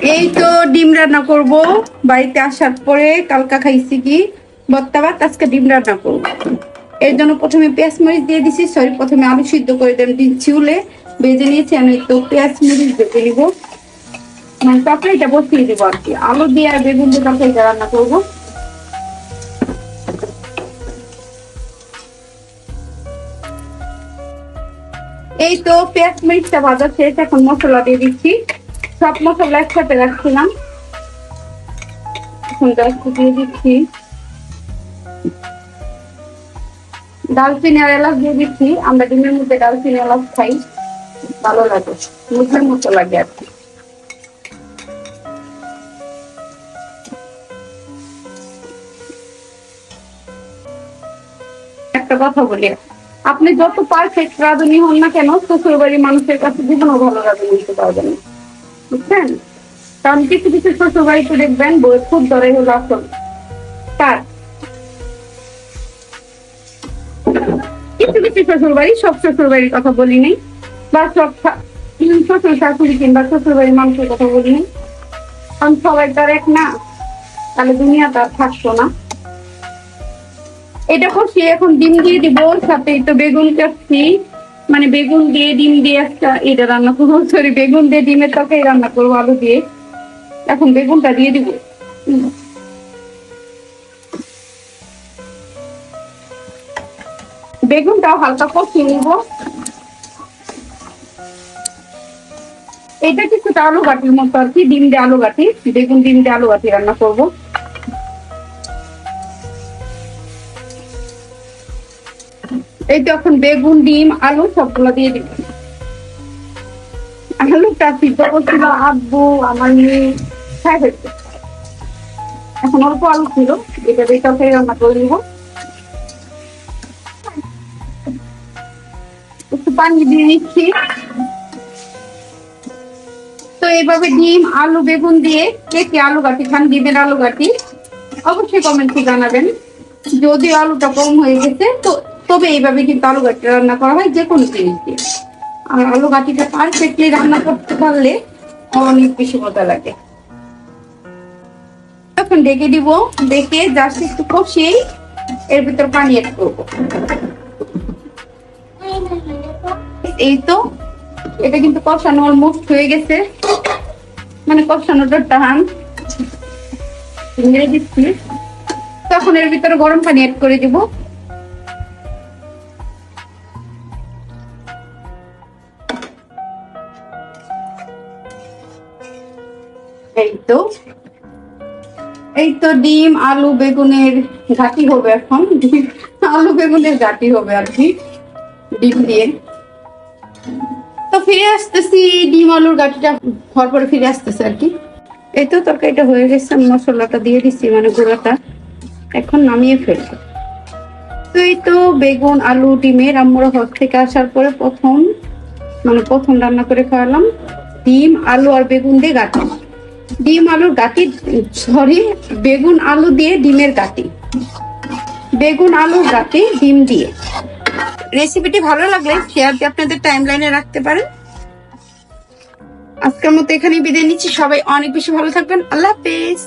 এই তো ডিম রান্না করব। বাড়িতে আসার পরে কালকা খাইছি কি? বত্তা ভাত, আজকে ডিম রান্না করব। এর জন্য প্রথমে পেঁয়াজ মরিচ দিয়ে দিছি। সরি, প্রথমে আলু সিদ্ধ করে দেন ডিম চিউলে ভেজে নিয়েছি। আমি তো পেঁয়াজ মরিচ বেজে নিব। মানে তরকারিটা বসিয়ে দিব আর কি। আলু দিয়ে আর বেগুন দিয়ে তরকারিটা রান্না করব। এই তো পেঁয়াজ মরিচটা ভাজা শেষ। এখন মশলা দিয়ে দিচ্ছি। সব মশলা একসাথে রাখছিলাম এখন জাস্ট দিয়ে দিচ্ছি। ডালচিনি আর এলাচ দিয়ে দিচ্ছি। আমরা ডিমের মধ্যে ডালচিনি, এলাচ খাই। ভালো লাগে। মুখের মতো লাগে আর কি। একটা কথা বলি। আপনি যত পারফেক্ট রাঁধুনি হন না কেন শ্বশুর বাড়ির মানুষের কাছে জীবনও ভালো রাঁধুনি দিতে পারবেন না। বুঝছেন? কারণ কিছু কিছু দেখবেন বইয়ের খুব ধরে হলো আসল। তার কিছু কিছু সব কথা বলি নাই বা সব শ্বশুর শাশুড়ি কিংবা মানুষের কথা বলি নাই কারণ সবাই তার এক না, তাহলে দুনিয়া থাকতো না। এটা করছি, এখন ডিম দিয়ে দিব, সাথে তো বেগুন কাটছি। মানে বেগুন দিয়ে, ডিম দিয়ে একটা এটা রান্না করব। সরি বেগুন দিয়ে, ডিমের তরকারি রান্না করব, আলু দিয়ে। এখন বেগুনটা দিয়ে দিব। বেগুনটাও হালকা কষিয়ে নিব। এটা কিছুটা আলু গাঠির মতো আর কি, ডিম দিয়ে আলু গাঠি বেগুন, ডিম দিয়ে আলু গাঠি রান্না করব। এই তো এখন বেগুন, ডিম, আলু সবগুলো দিয়ে দিব আলুটা সিদ্ধ করছিল আব্বু, আমার মেয়ে খাই ফেলছে এখন অল্প আলু ছিল, এটা রান্না করে একটু পানি দিয়ে নিচ্ছি। তো এইভাবে ডিম, আলু, বেগুন দিয়ে কে কে আলু গাঠি খান, ডিমের আলু গাঠি অবশ্যই কমেন্টে জানাবেন। যদি আলুটা কম হয়ে গেছে, তো তবে এইভাবে কিন্তু আলু গাঠি রান্না করা হয় যে কোনো জিনিস দিয়ে আর আলু গাঠিটা পারফেক্টলি রান্না করতে পারলে অনেক বেশি মজা লাগে। এখন ডেকে দিব ডেকে জাস্ট একটু কষিয়েই এর ভিতর পানি এড করব। এই তো, এটা কিন্তু কষানো অলমোস্ট হয়ে গেছে। মানে কষানোটা টান দিচ্ছি। তখন এর ভিতরে গরম পানি অ্যাড করে দিব। এই তো এই তো ডিম, আলু, বেগুনের ঘাটি হবে এখন। আলু, বেগুনের ঘাটি হবে আর কি, ডিম দিয়ে। তো ফিরে আসতেছি, ডিম, আলুর গাঠিটা হওয়ার পরে ফিরে আসতেছে আর কি। এই তো তরকারিটা হয়ে গেছে মশলাটা দিয়ে দিচ্ছি মানে গুঁড়াটা। এখন নামিয়ে ফেলব। তো এই তো বেগুন, আলু, ডিমের আমরা হজ থেকে আসার পরে প্রথম মানে প্রথম রান্না করে খাওয়ালাম, ডিম, আলু আর বেগুন দিয়ে গাঠি ডিম আলুর গাটি, সরি, বেগুন আলু দিয়ে ডিমের গাটি। বেগুন আলুর গাটি, ডিম দিয়ে। রেসিপিটি ভালো লাগলে শেয়ার দিয়ে আপনাদের টাইম লাইনে রাখতে পারেন। আজকের মতো এখানেই বিদায় নিচ্ছি। সবাই অনেক বেশি ভালো থাকবেন। আল্লাহ হাফেজ।